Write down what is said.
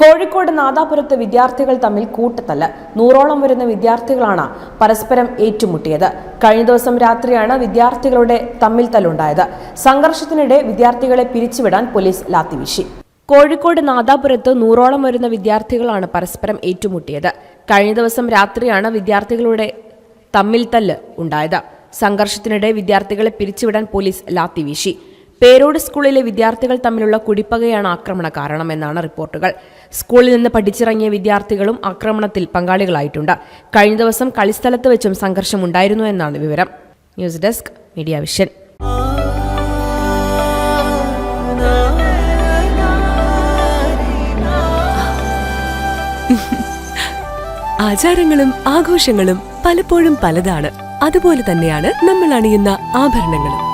കോഴിക്കോട് നാദാപുരത്ത് വിദ്യാർത്ഥികൾ തമ്മിൽ കൂട്ടത്തല്ല. നൂറോളം വരുന്ന വിദ്യാർത്ഥികളാണ് പരസ്പരം ഏറ്റുമുട്ടിയത്. കഴിഞ്ഞ ദിവസം രാത്രിയാണ് വിദ്യാർത്ഥികളുടെ തമ്മിൽ തല്ലുണ്ടായത്. സംഘർഷത്തിനിടെ വിദ്യാർത്ഥികളെ പിരിച്ചുവിടാൻ പോലീസ് ലാത്തിവീശി. കോഴിക്കോട് നാദാപുരത്ത് നൂറോളം വരുന്ന വിദ്യാർത്ഥികളാണ് പരസ്പരം ഏറ്റുമുട്ടിയത്. കഴിഞ്ഞ ദിവസം രാത്രിയാണ് വിദ്യാർത്ഥികളുടെ തമ്മിൽ തല്ല് ഉണ്ടായത്. സംഘർഷത്തിനിടെ വിദ്യാർത്ഥികളെ പിരിച്ചുവിടാൻ പോലീസ് ലാത്തിവീശി. പേരോട് സ്കൂളിലെ വിദ്യാർത്ഥികൾ തമ്മിലുള്ള കുടിപ്പകയാണ് ആക്രമണ കാരണമെന്നാണ് റിപ്പോർട്ടുകൾ. സ്കൂളിൽ നിന്ന് പഠിച്ചിറങ്ങിയ വിദ്യാർത്ഥികളും ആക്രമണത്തിൽ പങ്കാളികളായിട്ടുണ്ട്. കഴിഞ്ഞ ദിവസം കളിസ്ഥലത്ത് വെച്ചും സംഘർഷമുണ്ടായിരുന്നു എന്നാണ് വിവരം. News desk media vision. ആചാരങ്ങളും ആഘോഷങ്ങളും പലപ്പോഴും പലതാണ്. അതുപോലെ തന്നെയാണ് നമ്മൾ അണിയുന്ന ആഭരണങ്ങളും.